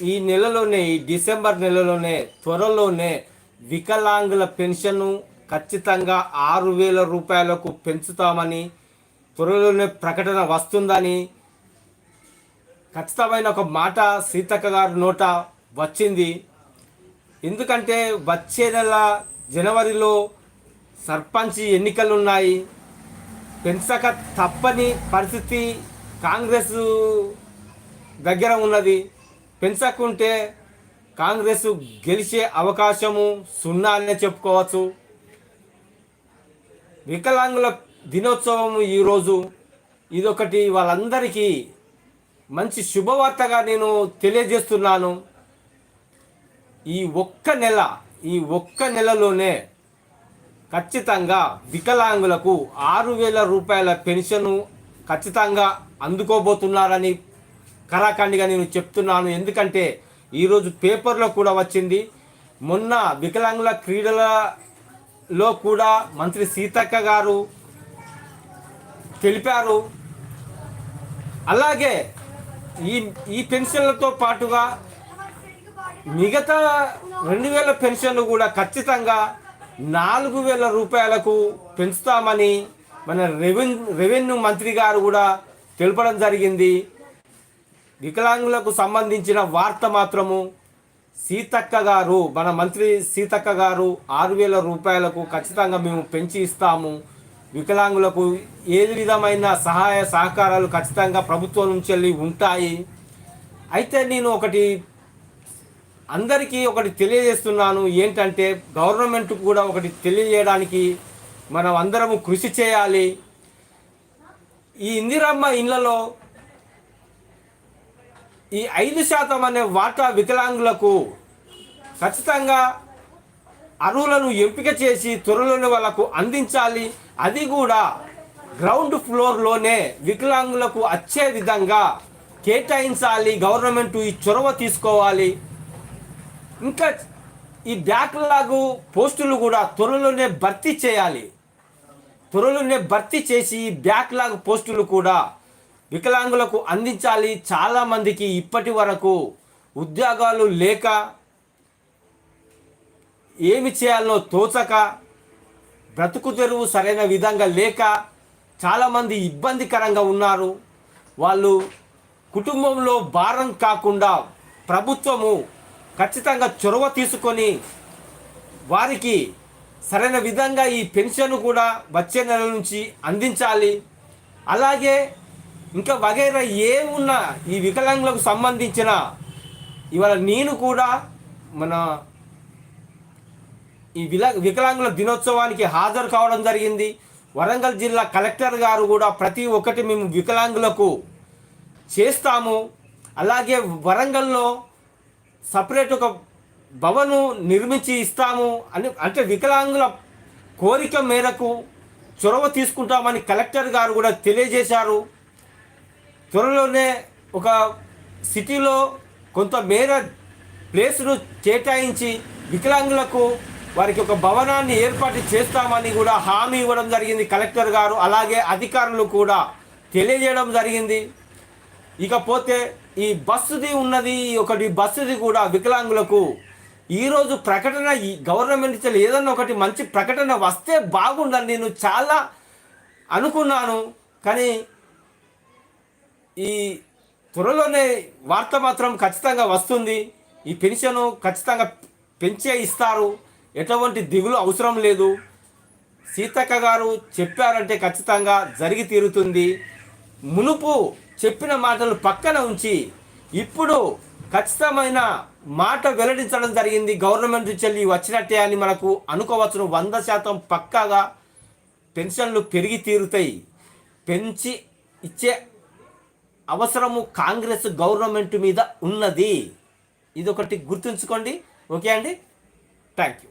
ఈ నెలలోనే ఈ డిసెంబర్ నెలలోనే త్వరలోనే వికలాంగుల పెన్షన్ ఖచ్చితంగా ఆరు వేల రూపాయలకు పెంచుతామని త్వరలోనే ప్రకటన వస్తుందని ఖచ్చితమైన ఒక మాట సీతక్క గారి నోట వచ్చింది. ఎందుకంటే వచ్చే నెల జనవరిలో సర్పంచ్ ఎన్నికలు ఉన్నాయి పెంచక తప్పని పరిస్థితి కాంగ్రెస్ దగ్గర ఉన్నది. పెంచకుంటే కాంగ్రెస్ గెలిచే అవకాశము సున్నా అనే చెప్పుకోవచ్చు. వికలాంగుల దినోత్సవం ఈరోజు ఇదొకటి వాళ్ళందరికీ మంచి శుభవార్తగా నేను తెలియజేస్తున్నాను. ఈ ఒక్క నెల ఈ ఒక్క నెలలోనే ఖచ్చితంగా వికలాంగులకు ఆరు వేల రూపాయల పెన్షన్ ఖచ్చితంగా అందుకోబోతున్నారని కరాఖండిగా నేను చెప్తున్నాను. ఎందుకంటే ఈరోజు పేపర్లో కూడా వచ్చింది. మొన్న వికలాంగుల క్రీడలలో కూడా మంత్రి సీతక్క గారు తెలిపారు. అలాగే ఈ ఈ పెన్షన్లతో పాటుగా మిగతా రెండు వేల పెన్షన్లు కూడా ఖచ్చితంగా నాలుగు వేల రూపాయలకు పెంచుతామని మన రెవెన్యూ రెవెన్యూ మంత్రి గారు కూడా తెలపడం జరిగింది. వికలాంగులకు సంబంధించిన వార్త మాత్రము సీతక్క గారు మన మంత్రి సీతక్క గారు ఆరు వేల రూపాయలకు ఖచ్చితంగా మేము పెంచి ఇస్తాము. వికలాంగులకు ఏ విధమైన సహాయ సహకారాలు ఖచ్చితంగా ప్రభుత్వం నుంచి వెళ్ళి ఉంటాయి. అయితే నేను ఒకటి అందరికీ ఒకటి తెలియజేస్తున్నాను. ఏంటంటే గవర్నమెంట్ కూడా ఒకటి తెలియజేయడానికి మనం అందరము కృషి చేయాలి. ఈ ఇందిరమ్మ ఇళ్ళలో ఈ ఐదు శాతం అనే వాటా వికలాంగులకు ఖచ్చితంగా అరువులను ఎంపిక చేసి త్వరలోనే వాళ్ళకు అందించాలి. అది కూడా గ్రౌండ్ ఫ్లోర్లోనే వికలాంగులకు వచ్చే విధంగా కేటాయించాలి. గవర్నమెంట్ ఈ చొరవ తీసుకోవాలి. ఇంకా ఈ బ్యాక్లాగ్ పోస్టులు కూడా త్వరలోనే భర్తీ చేయాలి. త్వరలోనే భర్తీ చేసి ఈ బ్యాక్లాగ్ పోస్టులు కూడా వికలాంగులకు అందించాలి చాలామందికి ఇప్పటి వరకు. ఉద్యోగాలు లేక ఏమి చేయాలో తోచక బ్రతుకు తెరువు సరైన విధంగా లేక చాలామంది ఇబ్బందికరంగా ఉన్నారు. వాళ్ళు కుటుంబంలో భారం కాకుండా ప్రభుత్వము ఖచ్చితంగా చొరవ తీసుకొని వారికి సరైన విధంగా ఈ పెన్షన్ కూడా వచ్చే నెల నుంచి అందించాలి. అలాగే ఇంకా వగైరా ఏ ఉన్నా ఈ వికలాంగులకు సంబంధించిన ఇవాళ నేను కూడా మన ఈ విల వికలాంగుల దినోత్సవానికి హాజరు కావడం జరిగింది. వరంగల్ జిల్లా కలెక్టర్ గారు కూడా ప్రతి ఒక్కటి మేము వికలాంగులకు చేస్తాము. అలాగే వరంగల్లో సపరేట్ ఒక భవను నిర్మించి ఇస్తాము అని అంటే వికలాంగుల కోరిక మేరకు చొరవ తీసుకుంటామని కలెక్టర్ గారు కూడా తెలియజేశారు. త్వరలోనే ఒక సిటీలో కొంత మేర ప్లేస్ను కేటాయించి వికలాంగులకు వారికి ఒక భవనాన్ని ఏర్పాటు చేస్తామని కూడా హామీ ఇవ్వడం జరిగింది కలెక్టర్ గారు. అలాగే అధికారులు కూడా తెలియజేయడం జరిగింది. ఇకపోతే ఈ బస్సుది ఉన్నది ఒకటి బస్సుది కూడా వికలాంగులకు ఈరోజు ప్రకటన ఈ గవర్నమెంట్ ఇచ్చే ఏదన్నా ఒకటి మంచి ప్రకటన వస్తే బాగుండని నేను చాలా అనుకున్నాను. కానీ ఈ త్వరలోనే వార్త మాత్రం ఖచ్చితంగా వస్తుంది. ఈ పెన్షన్ ఖచ్చితంగా పెంచే ఇస్తారు. ఎటువంటి దిగులు అవసరం లేదు. సీతక్క గారు చెప్పారంటే ఖచ్చితంగా జరిగి తీరుతుంది. మునుపు చెప్పిన మాటలు పక్కన ఉంచి ఇప్పుడు ఖచ్చితమైన మాట వెల్లడించడం జరిగింది. గవర్నమెంట్ నుంచి వెళ్ళి వచ్చినట్టే అని మనకు అనుకోవచ్చును. వంద శాతం పక్కాగా పెన్షన్లు పెరిగి తీరుతాయి. పెంచి ఇచ్చే అవసరము కాంగ్రెస్ గవర్నమెంట్ మీద ఉన్నది. ఇదొకటి గుర్తుంచుకోండి. ఓకే అండి? Thank you